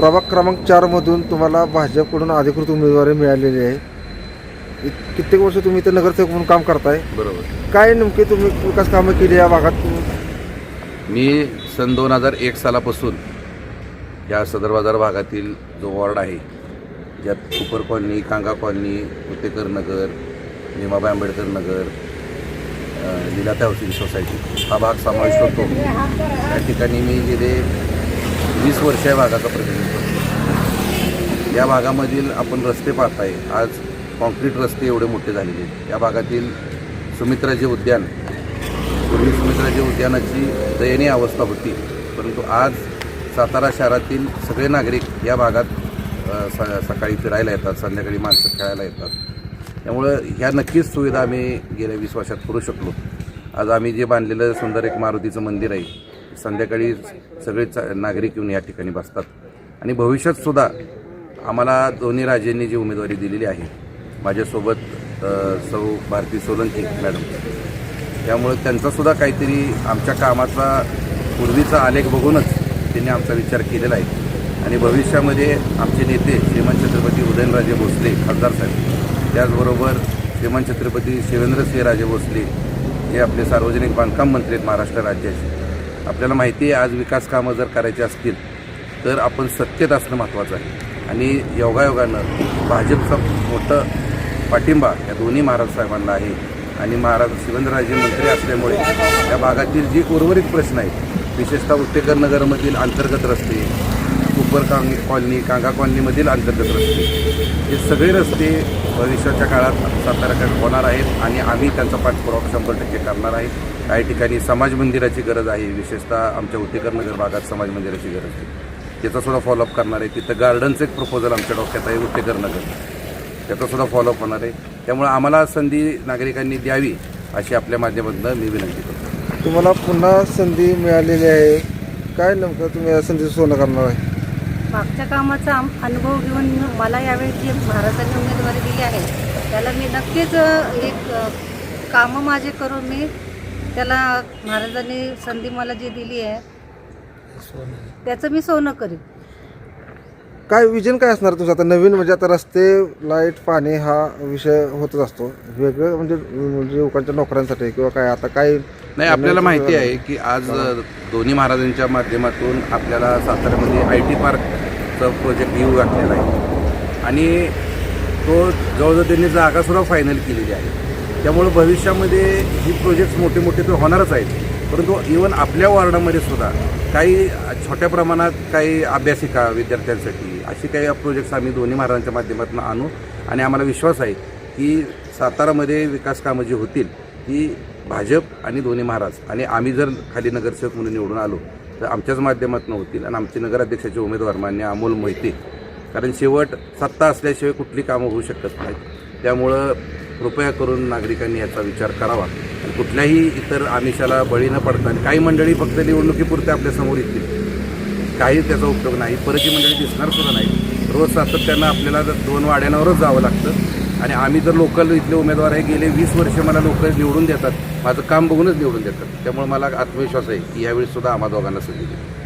प्रभाग क्रमांक चारमधून तुम्हाला भाजपकडून अधिकृत उमेदवारी मिळालेली आहे. इत- कित्येक वर्ष तुम्ही इथे नगरसेवक म्हणून काम करताय. बरोबर. काय नेमके तुम्ही विकास कामं केली या भागात? मी सन दोन हजार एक सालापासून या सदर बाजार भागातील जो वॉर्ड आहे ज्यात Cooper colony Kanga colony Kutekar नगर भीमाबाई आंबेडकर नगर अ, लीलाताई हाऊसिंग सोसायटी हा भाग समाविष्ट होतो. या ठिकाणी मी गेले वीस वर्ष या भागाचा प्रतिनिधित्व करतो. या भागामधील आपण रस्ते पाहताय. आज कॉन्क्रीट रस्ते एवढे मोठे झालेले आहेत. या भागातील सुमित्राजी उद्यान पूर्वी सुमित्राजी उद्यानाची दयनीय अवस्था होती. परंतु आज सातारा शहरातील सगळे नागरिक या भागात स सकाळी फिरायला येतात. संध्याकाळी माणसं खेळायला येतात. त्यामुळं ह्या नक्कीच सुविधा आम्ही गेल्या वीस वर्षात करू शकलो. आज आम्ही जे बांधलेलं सुंदर एक मारुतीचं मंदिर आहे संध्याकाळी सगळे नागरिक येऊन या ठिकाणी बसतात. आणि भविष्यात सुद्धा आम्हाला दोन्ही राजेंनी जी उमेदवारी दिलेली आहे माझ्यासोबत सौ भारती सोलंकी मॅडम त्यामुळे त्यांचासुद्धा काहीतरी आमच्या कामाचा पूर्वीचा आलेख बघूनच त्यांनी आमचा विचार केलेला आहे. आणि भविष्यामध्ये आमचे नेते श्रीमान छत्रपती उदयनराजे भोसले खासदार साहेब त्याचबरोबर श्रीमान छत्रपती शिवेंद्रसिंह राजे भोसले हे आपले सार्वजनिक बांधकाम मंत्री आहेत महाराष्ट्र राज्याचे. आपल्याला माहिती आहे आज विकास कामं जर करायची असतील तर आपण सत्तेत असणं महत्त्वाचं आहे. आणि योगायोगानं भाजपचा मोठं पाठिंबा या दोन्ही महाराज साहेबांना आहे. आणि महाराज शिवेंद्रराजे मंत्री असल्यामुळे या भागातील जी उर्वरित प्रश्न आहेत विशेषतः उत्तेकर नगरमधील अंतर्गत रस्ते कुपर कांग कॉलनी कांगा कॉलनीमधील अंतर्गत रस्ते हे सगळे रस्ते भविष्याच्या काळात साताऱ्याकडे होणार आहेत आणि आम्ही त्यांचा पाठपुरावा शंभर टक्के करणार आहे. काही ठिकाणी समाज मंदिराची गरज आहे विशेषतः आमच्या उत्तेकर नगर भागात समाज मंदिराची गरज आहे. त्याचा सुद्धा फॉलोअप करणार आहे. तिथं गार्डनचं एक प्रपोजल आमच्या डोक्यात आहे उत्तेकर नगर त्याचा सुद्धा फॉलोअप होणार आहे. त्यामुळे आम्हाला संधी नागरिकांनी द्यावी अशी आपल्या माध्यमातून मी विनंती करतो. तुम्हाला पुन्हा संधी मिळालेली आहे. काय नेमकं तुम्ही या संधीचं सोनं करणार आहे? मागच्या कामाचा अनुभव घेऊन मला यावेळी जी महाराजांनी उमेदवारी दिली आहे त्याला मी नक्कीच एक कामं माझे करून मी त्याला महाराजांनी संधी मला जी दिली आहे त्याचं मी सोनं करीन. काय विजन काय असणार तुमचं आता नवीन म्हणजे आता रस्ते लाइट पाणी हा विषय होतच असतो. वेगळं म्हणजे म्हणजे लोकांच्या नोकऱ्यांसाठी किंवा काय आता काय नाही आपल्याला माहिती आहे की आज दोन्ही महाराजांच्या माध्यमातून आपल्याला साताऱ्यामध्ये आय टी पार्कचं प्रोजेक्ट येऊ घातलेला आहे. आणि तो जवळजवळ त्यांनी जागासुद्धा फायनल केलेली आहे. त्यामुळं भविष्यामध्ये ही प्रोजेक्ट्स मोठे मोठे तर होणारच आहेत. परंतु इवन आपल्या वॉर्डामध्ये सुद्धा काही छोट्या प्रमाणात काही अभ्यासिका विद्यार्थ्यांसाठी अशी काही प्रोजेक्ट्स आम्ही दोन्ही महाराजांच्या माध्यमातून आणू. आणि आम्हाला विश्वास आहे की सातारामध्ये विकास कामं जी होतील ती भाजप आणि दोन्ही महाराज आणि आम्ही जर खाली नगरसेवक म्हणून निवडून आलो तर आमच्याच माध्यमातून होतील आणि आमचे नगराध्यक्षाचे उमेदवार मान्य अमोल मोहिते. कारण शेवट सत्ता असल्याशिवाय कुठली कामं होऊ शकत नाहीत. त्यामुळं कृपया करून नागरिकांनी याचा विचार करावा. कुठल्याही इतर आमिषाला बळी न पडता काही मंडळी फक्त निवडणुकीपुरते आपल्यासमोर येतील. काही त्याचा उपयोग नाही परची मंडळी दिसणार सुद्धा नाही. रोज सातत्यानं आपल्याला जर दोन वाड्यांवरच जावं लागतं आणि आम्ही जर लोकल इथले उमेदवार आहे गेले वीस वर्ष मला लोक निवडून देतात माझं काम बघूनच निवडून देतात. त्यामुळे मला आत्मविश्वास आहे की यावेळी सुद्धा आम्हा दोघांना संधी दिली